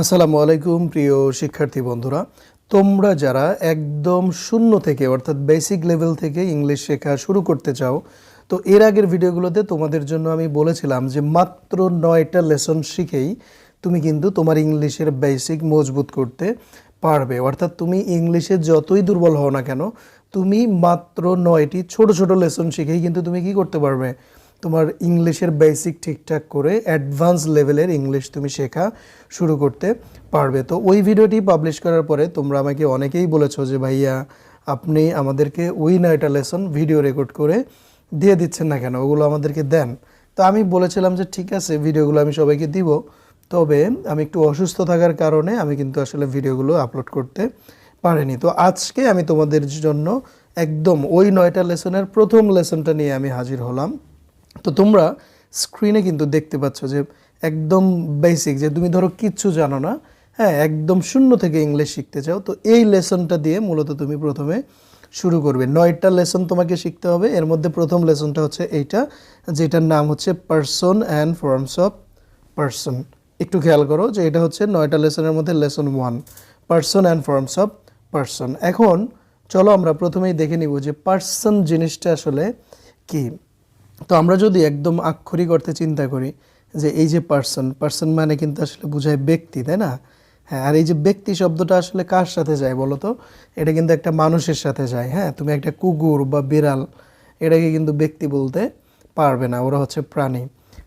আসসালামু আলাইকুম, প্রিয় শিক্ষার্থী বন্ধুরা। তোমরা যারা একদম শূন্য থেকে, অর্থাৎ বেসিক লেভেল থেকে ইংলিশ শেখা শুরু করতে চাও, তো এর আগের ভিডিওগুলোতে তোমাদের জন্য আমি বলেছিলাম যে মাত্র নয়টা লেসন শিখেই তুমি কিন্তু তোমার ইংলিশের বেসিক মজবুত করতে পারবে। অর্থাৎ তুমি ইংলিশে যতই দুর্বল হও না কেন, তুমি মাত্র নয়টি ছোট ছোট লেসন শিখেই কিন্তু তুমি কি করতে পারবে? তোমার ইংলিশের বেসিক ঠিকঠাক করে অ্যাডভান্স লেভেলের ইংলিশ তুমি শেখা শুরু করতে পারবে। তো ওই ভিডিওটি পাবলিশ করার পরে তোমরা আমাকে অনেকেই বলেছ যে, ভাইয়া, আপনি আমাদেরকে ওই নয়টা লেসন ভিডিও রেকর্ড করে দিয়ে দিচ্ছেন না কেন? ওগুলো আমাদেরকে দেন। তো আমি বলেছিলাম যে, ঠিক আছে ভিডিওগুলো আমি সবাইকে দিব। তবে আমি একটু অসুস্থ থাকার কারণে আমি কিন্তু আসলে ভিডিওগুলো আপলোড করতে পারিনি। তো আজকে আমি তোমাদের জন্য একদম ওই নয়টা লেসনের প্রথম লেসনটা নিয়ে আমি হাজির হলাম। তো তোমরা স্ক্রিনে কিন্তু দেখতে পাচ্ছ যে একদম বেসিক যে তুমি ধরো কিচ্ছু জানো না হ্যাঁ একদম শূন্য থেকে ইংলিশ শিখতে চাও, তো এই লেসনটা দিয়ে মূলত তুমি প্রথমে শুরু করবে। নয়টা লেসন তোমাকে শিখতে হবে, এর মধ্যে প্রথম লেসনটা হচ্ছে এইটা, যেটার নাম হচ্ছে person and forms of person একটু খেয়াল করো যে এটা হচ্ছে নয়টা লেসনের মধ্যে lesson one person and forms of person এখন চলো আমরা প্রথমেই দেখে নিব যে পার্সন জিনিসটা আসলে কি। তো আমরা যদি একদম আক্ষরিক অর্থে চিন্তা করি যে এই যে পার্সন পার্সন মানে কিন্তু আসলে বোঝায় ব্যক্তি, তাই না? হ্যাঁ আর এই যে ব্যক্তি শব্দটা আসলে কার সাথে যায় বলো তো? এটা কিন্তু একটা মানুষের সাথে যায় হ্যাঁ? তুমি একটা কুকুর বা বিড়াল, এটাকে কিন্তু ব্যক্তি বলতে পারবে না, ওরা হচ্ছে প্রাণী।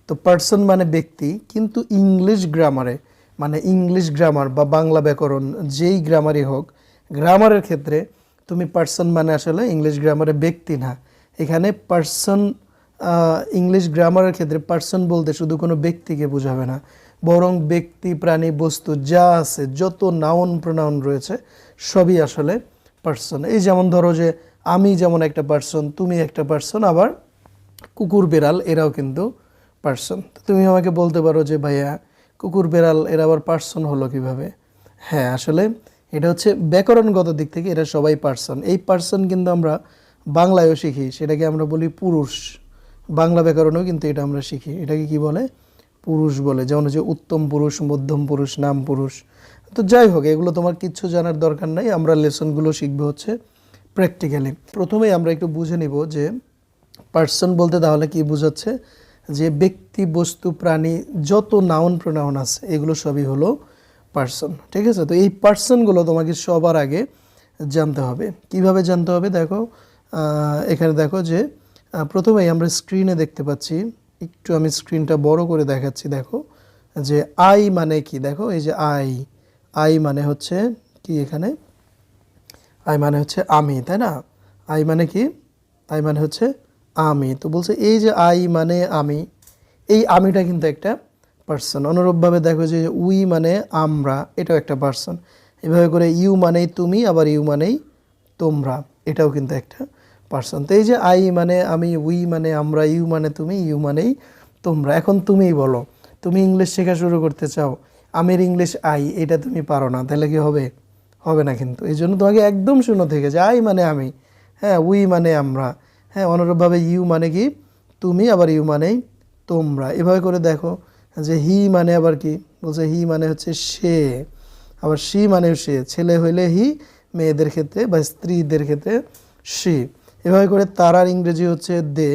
তো পার্সন মানে ব্যক্তি, কিন্তু ইংলিশ গ্রামারে মানে ইংলিশ গ্রামার বা বাংলা ব্যাকরণ যেই গ্রামারই হোক গ্রামারের ক্ষেত্রে তুমি পার্সন মানে আসলে ইংলিশ গ্রামারে ব্যক্তি না। এখানে পার্সন ইংলিশ গ্রামারের ক্ষেত্রে পার্সন বলতে শুধু কোনো ব্যক্তিকে বোঝাবে না, বরং ব্যক্তি, প্রাণী, বস্তু, যা আছে, যত নাউন প্রনাউন রয়েছে, সবই আসলে পার্সন এই যেমন ধরো যে, আমি যেমন একটা পার্সন তুমি একটা পার্সন আবার কুকুর, বেড়াল, এরাও কিন্তু পার্সন তুমি আমাকে বলতে পারো যে, ভাইয়া, কুকুর, বেড়াল, এরা আবার পার্সন হলো কীভাবে? হ্যাঁ আসলে এটা হচ্ছে ব্যাকরণগত দিক থেকে এরা সবাই পার্সন এই পার্সন কিন্তু আমরা বাংলায়ও শিখি, সেটাকে আমরা বলি পুরুষ। বাংলা ব্যাকরণেও কিন্তু এটা আমরা শিখি। এটাকে কি বলে? পুরুষ বলে। যেমন হচ্ছে উত্তম পুরুষ, মধ্যম পুরুষ, নাম পুরুষ। তো যাই হোক, এগুলো তোমার কিচ্ছু জানার দরকার নাই। আমরা লেসনগুলো শিখব হচ্ছে প্র্যাকটিক্যালি প্রথমেই আমরা একটু বুঝে নিব যে পার্সন বলতে তাহলে কি বোঝাচ্ছে? যে ব্যক্তি, বস্তু, প্রাণী, যত নাউন প্রনাউন আছে, এগুলো সবই হলো পার্সন ঠিক আছে? তো এই পার্সনগুলো তোমাকে সবার আগে জানতে হবে। কীভাবে জানতে হবে? দেখো এখানে দেখো যে প্রথমেই আমরা স্ক্রিনে দেখতে পাচ্ছি, একটু আমি স্ক্রিনটা বড় করে দেখাচ্ছি, দেখো, যে আই মানে কি? দেখো, এই যে আই আই মানে হচ্ছে কি এখানে? আই মানে হচ্ছে আমি, তাই না? আই মানে কি? আই মানে হচ্ছে আমি। তো বলছে এই যে আই মানে আমি, এই আমিটা কিন্তু একটা পার্সন অনুরূপভাবে দেখো যে উই মানে আমরা, এটাও একটা পার্সন এভাবে করে ইউ মানেই তুমি, আবার ইউ মানেই তোমরা, এটাও কিন্তু একটা পার্সন তো এই যে আই মানে আমি, উই মানে আমরা, ইউ মানে তুমি, ইউ মানেই তোমরা। এখন তুমিই বলো, তুমি ইংলিশ শেখা শুরু করতে চাও, আমির ইংলিশ আই, এটা তুমি পারো না, তাহলে কি হবে? হবে না কিন্তু। এই জন্য তোমাকে একদম শূন্য থেকে যে আই মানে আমি হ্যাঁ উই মানে আমরা হ্যাঁ অনুরূপভাবে ইউ মানে কি? তুমি, আবার ইউ মানেই তোমরা। এভাবে করে দেখো, যে হি মানে আবার কি? বলছে হি মানে হচ্ছে সে, আবার সি মানেও সে, ছেলে হইলে হি, মেয়েদের ক্ষেত্রে বা স্ত্রীদের ক্ষেত্রে সি। এভাবে করে তারার ইংরেজি হচ্ছে দে,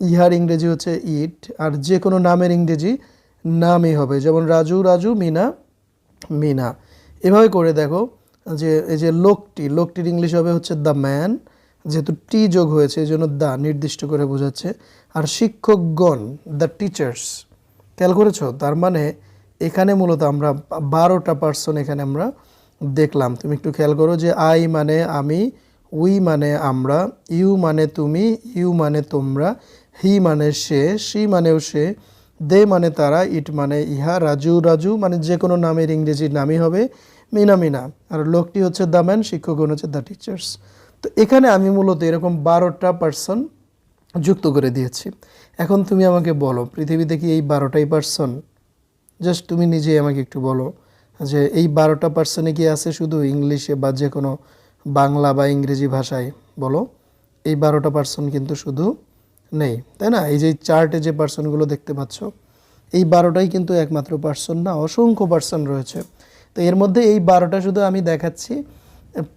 ইহার ইংরেজি হচ্ছে ইট, আর যে কোনো নামের ইংরেজি নামই হবে। যেমন রাজু রাজু, মিনা মিনা। এভাবে করে দেখো যে এই যে লোকটি, লোকটির ইংলিশ হবে হচ্ছে দ্য ম্যান, যেহেতু টি যোগ হয়েছে, এই জন্য দ্য নির্দিষ্ট করে বোঝাচ্ছে। আর শিক্ষকগণ, দ্য টিচার্স, খেয়াল করেছ? তার মানে এখানে মূলত আমরা বারোটা পার্সন এখানে আমরা দেখলাম। তুমি একটু খেয়াল করো যে আই মানে আমি উই মানে আমরা, ইউ মানে তুমি, ইউ মানে তোমরা, হি মানে সে সি মানেও সে, দে মানে তারা, ইট মানে ইহা, রাজু রাজু মানে যে কোনো নামের ইংরেজির নামই হবে, মিনা মিনা। আর লোকটি হচ্ছে দ্য ম্যান, শিক্ষকগণ হচ্ছে দ্য টিচার্স। তো এখানে আমি মূলত এরকম বারোটা পার্সন যুক্ত করে দিয়েছি। এখন তুমি আমাকে বলো, পৃথিবীতে কি এই বারোটাই পার্সন? জাস্ট তুমি নিজেই আমাকে একটু বলো যে এই বারোটা পার্সনে কি আছে শুধু ইংলিশে বা যে কোনো বাংলা বা ইংরেজি ভাষায়, বলো। এই বারোটা পার্সন কিন্তু শুধু নেই, তাই না? এই যে চার্টে যে পার্সনগুলো দেখতে পাচ্ছ, এই বারোটাই কিন্তু একমাত্র পার্সন না, অসংখ্য পার্সন রয়েছে। তো এর মধ্যে এই বারোটা শুধু আমি দেখাচ্ছি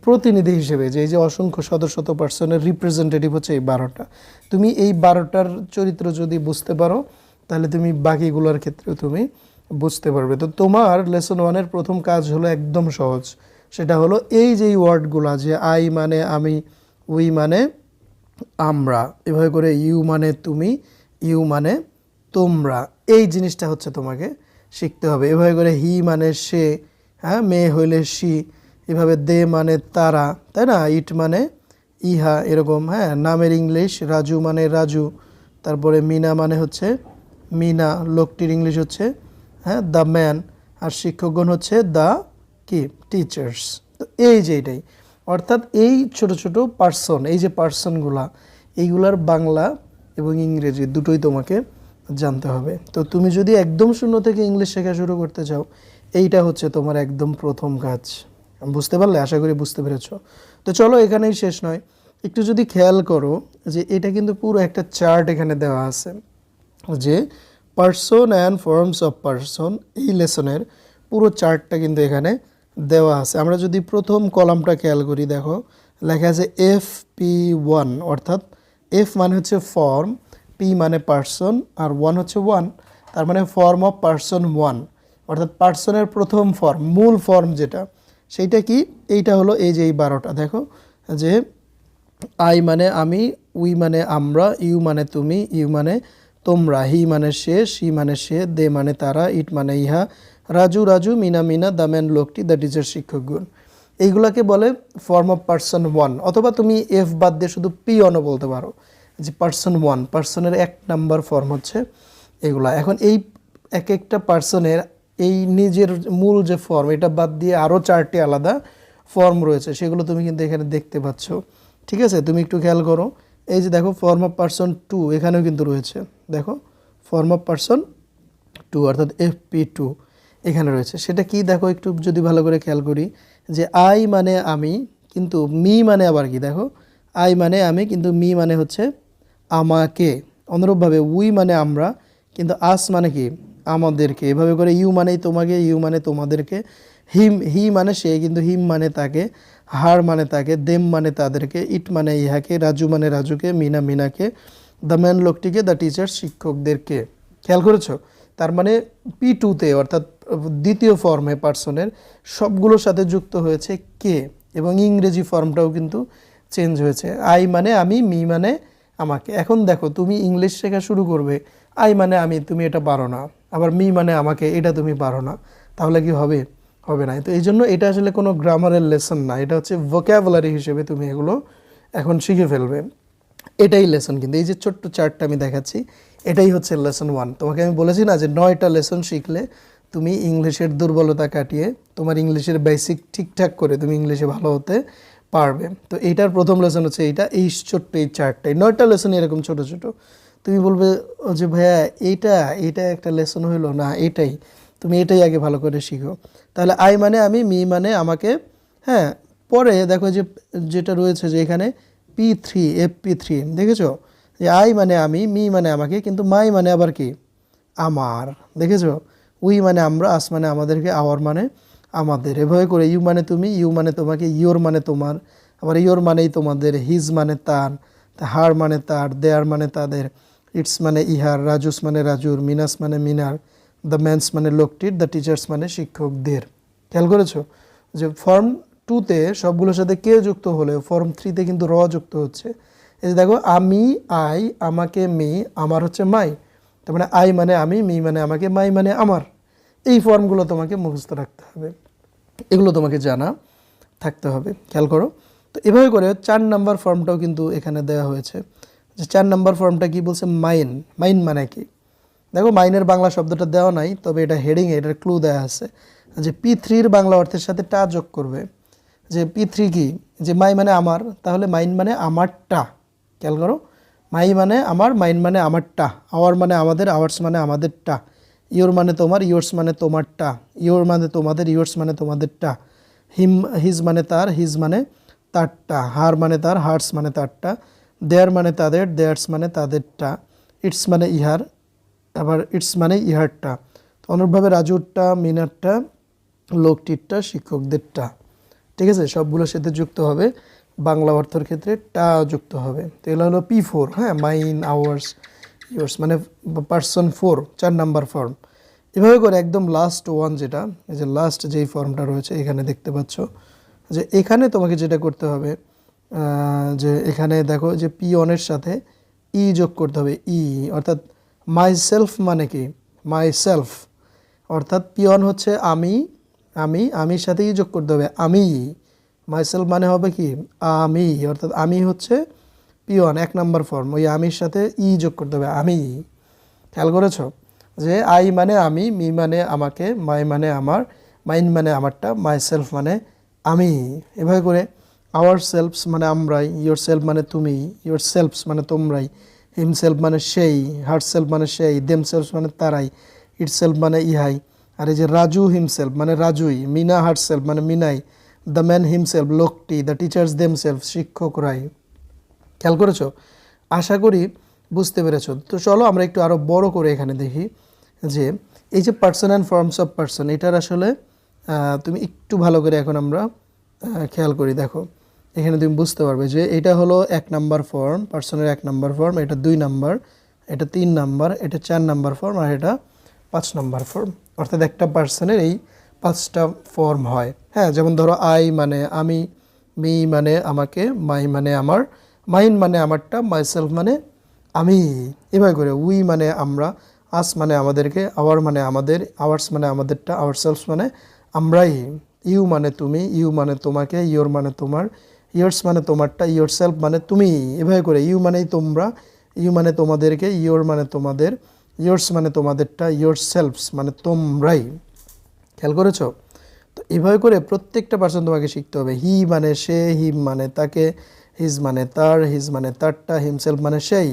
প্রতিনিধি হিসেবে, যে এই যে অসংখ্য শত শত পার্সনের রিপ্রেজেন্টেটিভ হচ্ছে এই বারোটা। তুমি এই বারোটার চরিত্র যদি বুঝতে পারো, তাহলে তুমি বাকিগুলোর ক্ষেত্রেও তুমি বুঝতে পারবে। তো তোমার লেসন ওয়ানের প্রথম কাজ হলো একদম সহজ। সেটা হলো এই যে ওয়ার্ডগুলা যে আই মানে আমি, উই মানে আমরা, এভাবে করে ইউ মানে তুমি, ইউ মানে তোমরা, এই জিনিসটা হচ্ছে তোমাকে শিখতে হবে। এভাবে করে হি মানে সে হ্যাঁ মেয়ে হইলে সি এভাবে দে মানে তারা, তাই না? ইট মানে ইহা, এরকম হ্যাঁ নামের ইংলিশ, রাজু মানে রাজু, তারপরে মিনা মানে হচ্ছে মিনা, লোকটির ইংলিশ হচ্ছে হ্যাঁ দ্য ম্যান, আর শিক্ষকগণ হচ্ছে দ্য কি? টিচার্স তো এই যে এটাই। অর্থাৎ এই ছোট ছোট পার্সন এই যে পার্সনগুলা এইগুলার বাংলা এবং ইংরেজি দুটোই তোমাকে জানতে হবে। তো তুমি যদি একদম শূন্য থেকে ইংলিশ শেখা শুরু করতে চাও, এইটা হচ্ছে তোমার একদম প্রথম কাজ। বুঝতে পারলে? আশা করি বুঝতে পেরেছ। তো চলো এখানেই শেষ নয়। একটু যদি খেয়াল করো যে এটা কিন্তু পুরো একটা চার্ট এখানে দেওয়া আছে যে person and forms of person এই লেসনের পুরো চার্টটা কিন্তু এখানে দেওয়া আছে। আমরা যদি প্রথম কলামটা খেয়াল করি, দেখো, লেখা আছে এফ পি ওয়ান অর্থাৎ এফ মানে হচ্ছে ফর্ম পি মানে পার্সন আর ওয়ান হচ্ছে ওয়ান তার মানে ফর্ম অফ পার্সন ওয়ান অর্থাৎ পার্সনের প্রথম ফর্ম মূল ফর্ম যেটা, সেইটা কি? এইটা হলো এই যে এই বারোটা, দেখো, যে আই মানে আমি উই মানে আমরা ইউ মানে তুমি ইউ মানে তোমরা হি মানে সে সি মানে সে দে মানে তারা ইট মানে ইহা রাজু রাজু, মিনা মিনা দ্য ম্যান লোকটি দ্য টিচার শিক্ষকগণ। এইগুলাকে বলে ফর্ম অফ পার্সন ওয়ান অথবা তুমি এফ বাদ দিয়ে শুধু পি অনও বলতে পারো, যে পার্সন ওয়ান পার্সনের এক নাম্বার ফর্ম হচ্ছে এগুলা। এখন এই এক একটা পার্সনের এই নিজের মূল যে ফর্ম এটা বাদ দিয়ে আরও চারটি আলাদা ফর্ম রয়েছে, সেগুলো তুমি কিন্তু এখানে দেখতে পাচ্ছ। ঠিক আছে? তুমি একটু খেয়াল করো। এই যে দেখো ফর্ম অফ পার্সন টু এখানেও কিন্তু রয়েছে। দেখো ফর্ম অফ পার্সন টু অর্থাৎ এফ পি টু এখানে রয়েছে। সেটা কি? দেখো একটু যদি ভালো করে খেয়াল করি, যে আই মানে আমি, কিন্তু মি মানে আবার কি? দেখো, আই মানে আমি, কিন্তু মি মানে হচ্ছে আমাকে। অনুরূপভাবে উই মানে আমরা, কিন্তু আস মানে কি? আমাদেরকে। এভাবে করে ইউ মানেই তোমাকে, ইউ মানে তোমাদেরকে। হিম, হি মানে সে, কিন্তু হিম মানে তাকে। হার মানে তাকে, দেম মানে তাদেরকে। ইট মানে ইহাকে, রাজু মানে রাজুকে, মিনা মিনাকে। দ্য ম্যান লোকটিকে, দ্য টিচার শিক্ষকদেরকে। খেয়াল করেছ? তার মানে পি টুতে অর্থাৎ দ্বিতীয় ফর্মে পার্সনের সবগুলোর সাথে যুক্ত হয়েছে কে? এবং ইংরেজি ফর্মটাও কিন্তু চেঞ্জ হয়েছে। আই মানে আমি মি মানে আমাকে। এখন দেখো, তুমি ইংলিশ শেখা শুরু করবে। আই মানে আমি, তুমি এটা পারো না। আবার মি মানে আমাকে, এটা তুমি পারো না। তাহলে কি হবে? হবে না। তো এই জন্য এটা আসলে কোনো গ্রামারের লেসন না। এটা হচ্ছে ভোক্যাবুলারি হিসেবে তুমি এগুলো এখন শিখে ফেলবে। এটাই লেসন কিন্তু। এই যে ছোট্ট চার্টটা আমি দেখাচ্ছি, এটাই হচ্ছে লেসন ওয়ান তোমাকে আমি বলেছি না যে নয়টা লেসন শিখলে তুমি ইংলিশের দুর্বলতা কাটিয়ে তোমার ইংলিশের বেসিক ঠিকঠাক করে তুমি ইংলিশে ভালো হতে পারবে। তো এইটার প্রথম লেসন হচ্ছে এইটা, এই ছোট্ট এই চারটাই। নয়টা লেসন এরকম ছোট ছোট। তুমি বলবে যে ভাইয়া, এইটা এইটা একটা লেসন হইল না এটাই তুমি এটাই আগে ভালো করে শিখো। তাহলে আই মানে আমি, মি মানে আমাকে হ্যাঁ পরে দেখো যে, যেটা রয়েছে যে এখানে P three F P three দেখেছ? যে আই মানে আমি, মি মানে আমাকে, কিন্তু মাই মানে আবার কি? আমার, দেখেছ? উই মানে আমরা, আস মানে আমাদেরকে, আওয়ার মানে আমাদের। এভাবে করে, ইউ মানে তুমি, ইউ মানে তোমাকে, ইয়োর মানে তোমার। আবার ইয়োর মানেই তোমাদের, হিজ মানে তার হার মানে তার, দেয়ার মানে তাদের। ইটস মানে ইহার, রাজুস মানে রাজুর, মিনাস মানে মিনার, দ্য ম্যানস মানে লোকটির, দ্য টিচার্স মানে শিক্ষকদের। খেয়াল করেছ? যে ফর্ম টুতে সবগুলোর সাথে কে যুক্ত হলে, ফর্ম থ্রিতে কিন্তু র যুক্ত হচ্ছে। এই যে দেখো, আমি, আই, আমাকে, মি, আমার হচ্ছে মাই। তার মানে আই মানে আমি, মি মানে আমাকে, মাই মানে আমার। এই ফর্মগুলো তোমাকে মুখস্থ রাখতে হবে। এগুলো তোমাকে জানা থাকতে হবে, খেয়াল করো। তো এভাবে করে চার নাম্বার ফর্মটাও কিন্তু এখানে দেওয়া হয়েছে। যে চার নাম্বার ফর্মটা কি বলছে? মাইন। মাইন মানে কি? দেখো, মাইনের বাংলা শব্দটা দেওয়া নাই, তবে এটা হেডিংয়ে এটার ক্লু দেওয়া আছে। যে পি থ্রির বাংলা অর্থের সাথে টা যোগ করবে। যে পি থ্রি কি? যে মাই মানে আমার, তাহলে মাইন মানে আমারটা। খেয়াল করো। মাই মানে আমার, মাইন মানে আমারটা, আওয়ার মানে আমাদের, আওয়ার্স মানে আমাদেরটা, ইয়োর মানে তোমার, ইয়োর্স মানে তোমারটা, ইয়োর মানে তোমাদের, ইয়োর্স মানে তোমাদেরটা, হিম, হিজ মানে তার, হিজ মানে তারটা, হার মানে তার, হার্স মানে তারটা, দেয়ার মানে তাদের, দেয়ার্স মানে তাদেরটা, ইটস মানে ইহার, আবার ইটস মানে ইহারটা অনুরূপভাবে রাজুরটা, মিনারটা, লোকটিরটা, শিক্ষকদেরটা, ঠিক আছে? সবগুলোর সাথে যুক্ত হবে। বাংলা অর্থের ক্ষেত্রে টা যুক্ত হবে। তো এগুলো হলো পি ফোর হ্যাঁ মাইন আওয়ার্স ইয়ার্স মানে পার্সন ফোর চার নাম্বার ফর্ম এভাবে করে একদম লাস্ট ওয়ান যেটা, এই যে লাস্ট যেই ফর্মটা রয়েছে, এখানে দেখতে পাচ্ছ যে এখানে তোমাকে যেটা করতে হবে যে এখানে দেখো যে পি অনের সাথে ই যোগ করতে হবে ই অর্থাৎ মাই সেলফ মানে কি? মাই সেলফ অর্থাৎ পিয়ন হচ্ছে আমি আমি, আমির সাথে ই যোগ করতে হবে, আমি। মাইসেলফ মানে হবে কি? আমি, অর্থাৎ আমি হচ্ছে পিয়ন এক নাম্বার ফর্ম ওই আমির সাথে ই যোগ করতে হবে, আমি। খেয়াল করেছ? যে আই মানে আমি, মি মানে আমাকে, মাই মানে আমার, মাইন মানে আমারটা মাই সেলফ মানে আমি। এভাবে করে আওয়ার সেলফস মানে আমরাই ইয়োর সেলফ মানে তুমি ইয়োর সেলফস মানে তোমরাই হিম সেলফ মানে সেই হার্ট সেলফ মানে সেই দেম সেলফস মানে তারাই ইট সেলফ মানে ইহাই। আর এই যে রাজু হিমসেলফ মানে রাজুই, মিনা হার্ট সেলফ মানে মিনাই দ্য ম্যান হিমসেলফ লোকটি দ্য টিচার্স দেম সেলফ শিক্ষকরাই। খেয়াল করেছ? আশা করি বুঝতে পেরেছ। তো চলো আমরা একটু আরও বড় করে এখানে দেখি যে, এই যে person and forms of person এটার আসলে তুমি একটু ভালো করে এখন আমরা খেয়াল করি, দেখো। এখানে তুমি বুঝতে পারবে যে, এটা হলো এক নাম্বার ফর্ম পার্সনের এক নাম্বার ফর্ম এটা দুই নাম্বার, এটা তিন নাম্বার, এটা চার নাম্বার ফর্ম আর এটা পাঁচ নাম্বার ফর্ম অর্থাৎ একটা পার্সনের এই পাঁচটা ফর্ম হয়। হ্যাঁ যেমন ধরো আই মানে আমি মি মানে আমাকে মাই মানে আমার মাইন মানে আমারটা মাইসেলফ মানে আমি। এভাবে করে উই মানে আমরা আস মানে আমাদেরকে আওয়ার মানে আমাদের আওয়ার্স মানে আমাদেরটা আওয়ার সেলফ মানে আমরাই। ইউ মানে তুমি ইউ মানে তোমাকে ইয়োর মানে তোমার ইয়ার্স মানে তোমারটা ইয়োর সেলফ মানে তুমি। এভাবে করে ইউ মানেই তোমরা ইউ মানে তোমাদেরকে ইয়োর মানে তোমাদের ইয়ার্স মানে তোমাদেরটা ইয়োর সেলফস মানে তোমরাই। খেয়াল করেছ? তো এভাবে করে প্রত্যেকটা পার্সন তোমাকে শিখতে হবে। হি মানে সে হিম মানে তাকে, হিজ মানে তার, হিজ মানে তারটা হিমসেলফ মানে সেই,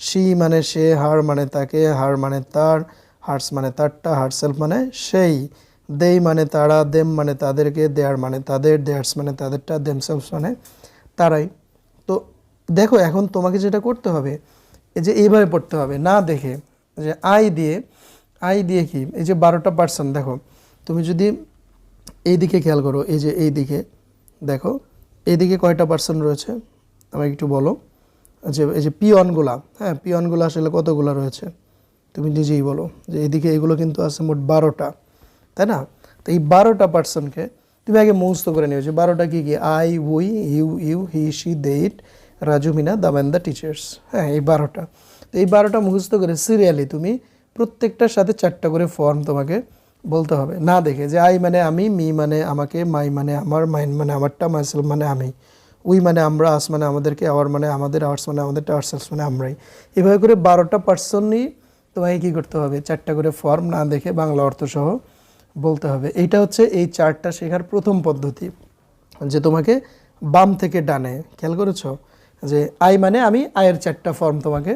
শি মানে সে, হার মানে তাকে, হার মানে তার, হার্স মানে তারটা, হার্সেলফ মানে সেই, দেই মানে তারা, দেম মানে তাদেরকে, দেয়ার মানে তাদের, দেয়ার্স মানে তাদেরটা দেমসেলফস মানে তারাই। তো দেখো, এখন তোমাকে যেটা করতে হবে, এই যে এইভাবে পড়তে হবে। না দেখে, যে আই দিয়ে আই দিয়ে কি? এই যে বারোটা পার্সন দেখো তুমি যদি এই দিকে খেয়াল করো, এই যে এই দিকে দেখো এই দিকে কয়টা পার্সন রয়েছে? আমাকে একটু বলো। যে এই যে পিয়নগুলা হ্যাঁ পিয়নগুলো আসলে কতগুলো রয়েছে? তুমি নিজেই বলো যে এইদিকে এগুলো কিন্তু আছে মোট বারোটা, তাই না? তো এই বারোটা পার্সনকে তুমি আগে মুখস্থ করে নিয়েছো বারোটা কী কী? I, we, you you, he she they, it, Raju, Mina the man and the teachers হ্যাঁ এই বারোটা। তো এই বারোটা মুখস্থ করে সিরিয়ালি তুমি প্রত্যেকটার সাথে চারটা করে ফর্ম তোমাকে বলতে হবে। না দেখে যে আই মানে আমি, মি মানে আমাকে, মাই মানে আমার, মাইন মানে আমারটা, মাইসেল মানে আমি, উই মানে আমরা, আস মানে আমাদেরকে, আওয়ার মানে আমাদের, আওয়ার্স মানে আমাদেরটা, আওয়ারসেলস মানে আমরাই। এভাবে করে বারোটা পার্সনই তোমাকে কী করতে হবে? চারটা করে ফর্ম না দেখে বাংলা অর্থ সহ বলতে হবে। এইটা হচ্ছে এই চারটা শেখার প্রথম পদ্ধতি যে তোমাকে বাম থেকে ডানে, খেয়াল করেছ? যে আই মানে আমি, আয়ের চারটা ফর্ম তোমাকে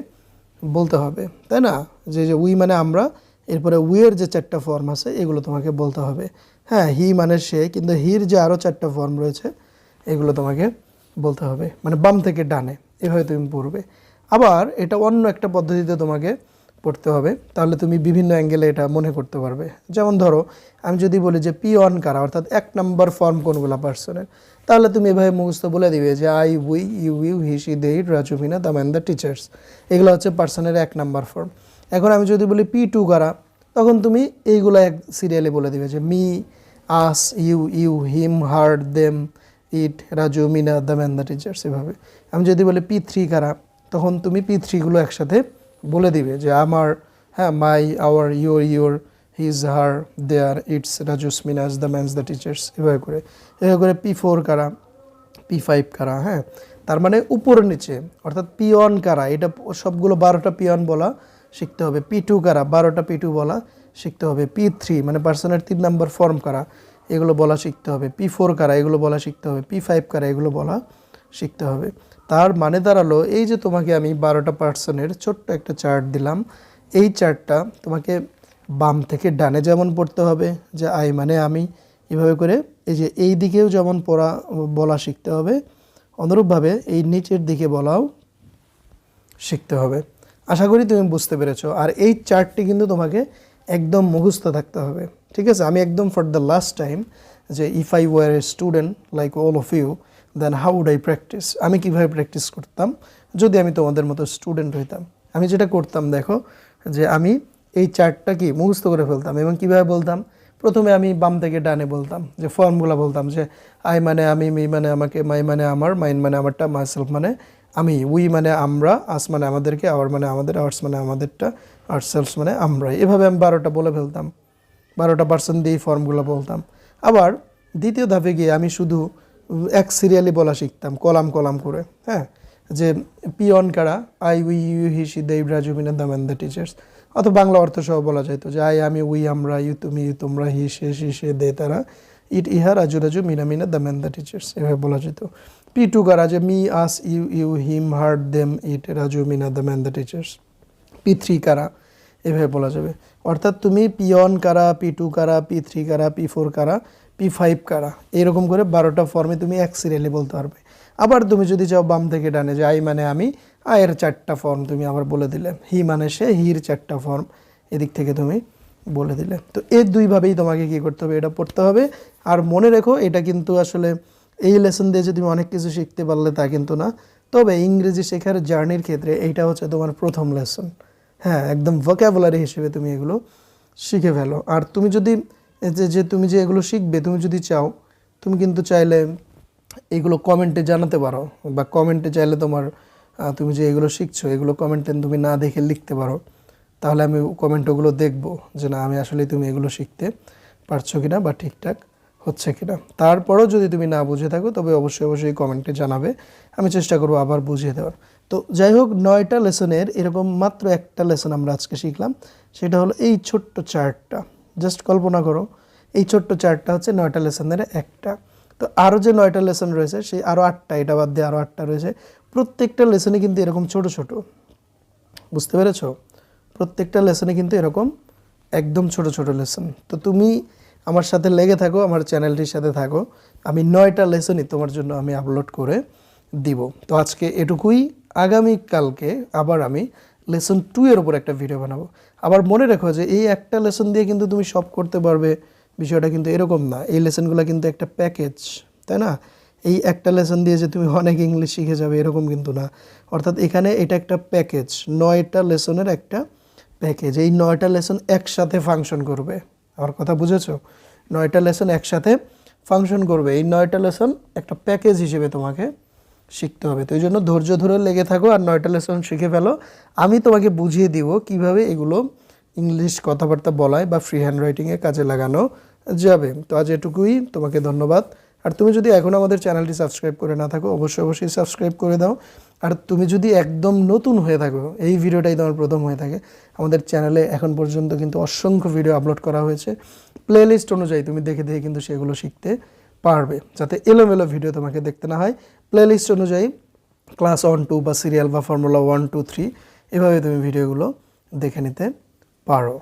বলতে হবে, তাই না? যে উই মানে আমরা এরপরে উয়ের যে চারটা ফর্ম আছে, এগুলো তোমাকে বলতে হবে। হ্যাঁ হি মানে সে, কিন্তু হির যে আরও চারটা ফর্ম রয়েছে, এগুলো তোমাকে বলতে হবে। মানে বাম থেকে ডানে, এভাবে তুমি পড়বে। আবার এটা অন্য একটা পদ্ধতিতে তোমাকে পড়তে হবে, তাহলে তুমি বিভিন্ন অ্যাঙ্গেলে এটা মনে করতে পারবে। যেমন ধরো, আমি যদি বলি যে পি অন কারা, অর্থাৎ এক নম্বর ফর্ম কোনগুলো পার্সনের তাহলে তুমি এভাবে মুখস্থ বলে দিবে যে I we you you he she they it Raju Mina the man the teachers এগুলো হচ্ছে পার্সনের এক নাম্বার ফর্ম এখন আমি যদি বলি পি টু কারা তখন তুমি এইগুলো এক সিরিয়ালে বলে দিবে যে me, us, you you, him her them, it, Raju, Mina, the man, the teachers এভাবে। আমি যদি বলি পি থ্রি কারা তখন তুমি পি থ্রিগুলো একসাথে বলে দিবে যে আমার হ্যাঁ my, our your your his, her, their, its, Raju's, Mina's, the man's, the teachers, এভাবে করে। এভাবে করে পি ফোর কারা পি ফাইভ কারা হ্যাঁ? তার মানে উপর নিচে, অর্থাৎ পি ওয়ান কারা এটা সবগুলো বারোটা পি ওয়ান বলা শিখতে হবে পি টু কারা, বারোটা পি টু বলা শিখতে হবে পি থ্রি মানে পার্সনের তিন নম্বর ফর্ম কারা, এগুলো বলা শিখতে হবে পি ফোর কারা, এগুলো বলা শিখতে হবে পি ফাইভ কারা, এগুলো বলা শিখতে হবে। তার মানে দাঁড়াল, এই যে তোমাকে আমি বারোটা পার্সনের ছোট্ট একটা চার্ট দিলাম, এই চার্টটা তোমাকে বাম থেকে ডানে যেমন পড়তে হবে, যে আই মানে আমি, এভাবে করে এই যে এই দিকেও যেমন পড়া, বলা শিখতে হবে, অনুরূপভাবে এই নিচের দিকে বলাও শিখতে হবে। আশা করি তুমি বুঝতে পেরেছ। আর এই চার্টটি কিন্তু তোমাকে একদম মুখস্থ থাকতে হবে। ঠিক আছে? আমি একদম ফর দ্য লাস্ট টাইম যে if I were a student like all of you then how would I practice আমি কীভাবে প্র্যাকটিস করতাম? যদি আমি তোমাদের মতো স্টুডেন্ট হইতাম। আমি যেটা করতাম, দেখো, যে আমি এই চার্টটা কি মুখস্থ করে ফেলতাম এবং কীভাবে বলতাম? প্রথমে আমি বাম থেকে ডানে বলতাম, যে ফর্মগুলো বলতাম, যে আই মানে আমি মি মানে আমাকে মাই মানে আমার মাইন মানে আমারটা মাইসেলফ মানে আমি উই মানে আমরা আস মানে আমাদেরকে আওয়ার মানে আমাদের আওয়ার্স মানে আমাদেরটা আর সেলস মানে আমরাই। এভাবে আমি বারোটা বলে ফেলতাম। বারোটা পার্সেন্ট দিয়ে ফর্মগুলো বলতাম। আবার দ্বিতীয় ধাপে গিয়ে আমি শুধু এক সিরিয়ালি বলা শিখতাম, কলাম কলাম করে হ্যাঁ? যে পিয়ন কারা? I we you he she they Raju Mina the man and the teachers অথবা বাংলা অর্থ সহ বলা যাইতো যে আই আমি উই আমরা ইউ তুমি ইউ তোমরা হি সি সে দে তারা। ইট, ইহা, Raju Raju, Mina Mina the man the teachers এভাবে বলা যেত পি টু কারা যে me us you you him her them it Raju Mina the man the teachers P three কারা এভাবে বলা যাবে। অর্থাৎ তুমি পি ওয়ান কারা পি টু কারা পি থ্রি কারা পি ফোর কারা পি ফাইভ কারা এরকম করে বারোটা ফর্মে তুমি এক সিরিয়ালি বলতে পারবে। আবার তুমি যদি চাও বাম থেকে ডানে, যে আই মানে আমি, আয়ের চারটা ফর্ম তুমি আবার বলে দিলে। হি মানে সে, হির চারটা ফর্ম এদিক থেকে তুমি বলে দিলে। তো এর দুইভাবেই তোমাকে কী করতে হবে? এটা পড়তে হবে। আর মনে রেখো, এটা কিন্তু আসলে এই লেসন দিয়ে যে তুমি অনেক কিছু শিখতে পারলে তা কিন্তু না। তবে ইংরেজি শেখার জার্নির ক্ষেত্রে এইটা হচ্ছে তোমার প্রথম লেসন। হ্যাঁ একদম ভোক্যাবুলারি হিসেবে তুমি এগুলো শিখে ফেলো। আর তুমি যদি যে যে তুমি যে এগুলো শিখবে, তুমি যদি চাও, তুমি কিন্তু চাইলে এগুলো কমেন্টে জানাতে পারো। বা কমেন্টে চাইলে তোমার তুমি যে এগুলো শিখছো, এগুলো কমেন্টে তুমি না দেখে লিখতে পারো। তাহলে আমি কমেন্ট ওগুলো দেখব যে না, আমি আসলে তুমি এগুলো শিখতে পারছ কি না বা ঠিকঠাক। হচ্ছে কিনা। তারপরেও যদি তুমি না বুঝে থাকো, তবে অবশ্যই অবশ্যই কমেন্টে জানাবে। আমি চেষ্টা করব আবার বুঝিয়ে দেওয়ার। তো যাই হোক, নয়টা লেসনের এরকম মাত্র একটা লেসন আমরা আজকে শিখলাম। সেটা হলো এই ছোট্ট চার্টটা। জাস্ট কল্পনা করো, এই ছোট্ট চার্টটা হচ্ছে নয়টা লেসনের একটা। তো আরও যে নয়টা লেসন রয়েছে, সেই আরও আটটা, এটা বাদ দিয়ে আরও আটটা রয়েছে। প্রত্যেকটা লেসনে কিন্তু এরকম ছোট ছোট। বুঝতে পেরেছ? প্রত্যেকটা লেসনে কিন্তু এরকম একদম ছোট ছোট লেসন। তো তুমি আমার সাথে লেগে থাকো, আমার চ্যানেলটির সাথে থাকো। আমি নয়টা লেসনই তোমার জন্য আমি আপলোড করে দিব। তো আজকে এটুকুই, আগামী কালকে আবার আমি লেসন টু এর উপর একটা ভিডিও বানাবো। আবার মনে রেখো যে এই একটা লেসন দিয়ে কিন্তু তুমি সব করতে পারবে, বিষয়টা কিন্তু এরকম না। এই লেসনগুলো কিন্তু একটা প্যাকেজ তাই না? এই একটা লেসন দিয়ে যে তুমি অনেক ইংলিশ শিখে যাবে, এরকম কিন্তু না। অর্থাৎ এখানে এটা একটা প্যাকেজ নয়টা লেসনের একটা প্যাকেজ এই নয়টা লেসন একসাথে ফাংশন করবে। আমার কথা বুঝেছ? নয়টা লেসন একসাথে ফাংশন করবে। এই নয়টা লেসন একটা প্যাকেজ হিসেবে তোমাকে শিখতে হবে। তো এই জন্য ধৈর্য ধরে লেগে থাকো আর নয়টা লেসন শিখে ফেলো। আমি তোমাকে বুঝিয়ে দিব কীভাবে এগুলো ইংলিশ কথাবার্তা বলায় বা ফ্রি হ্যান্ড রাইটিংয়ে কাজে লাগানো যাবে। তো আজ এটুকুই। তোমাকে ধন্যবাদ। আর তুমি যদি এখন আমাদের চ্যানেলটি সাবস্ক্রাইব করে না থাকো, অবশ্যই অবশ্যই সাবস্ক্রাইব করে দাও। আর তুমি যদি একদম নতুন হয়ে থাকো, এই ভিডিওটাই তোমার প্রথম হয়ে থাকে। আমাদের চ্যানেলে এখন পর্যন্ত কিন্তু অসংখ্য ভিডিও আপলোড করা হয়েছে। প্লেলিস্ট অনুযায়ী তুমি দেখে দেখে কিন্তু সেগুলো শিখতে পারবে, যাতে এলোমেলো ভিডিও তোমাকে দেখতে না হয়। প্লেলিস্ট অনুযায়ী ক্লাস ওয়ান টু বা সিরিয়াল বা ফর্মুলা ওয়ান টু থ্রি এভাবে তুমি ভিডিওগুলো দেখে নিতে পারো।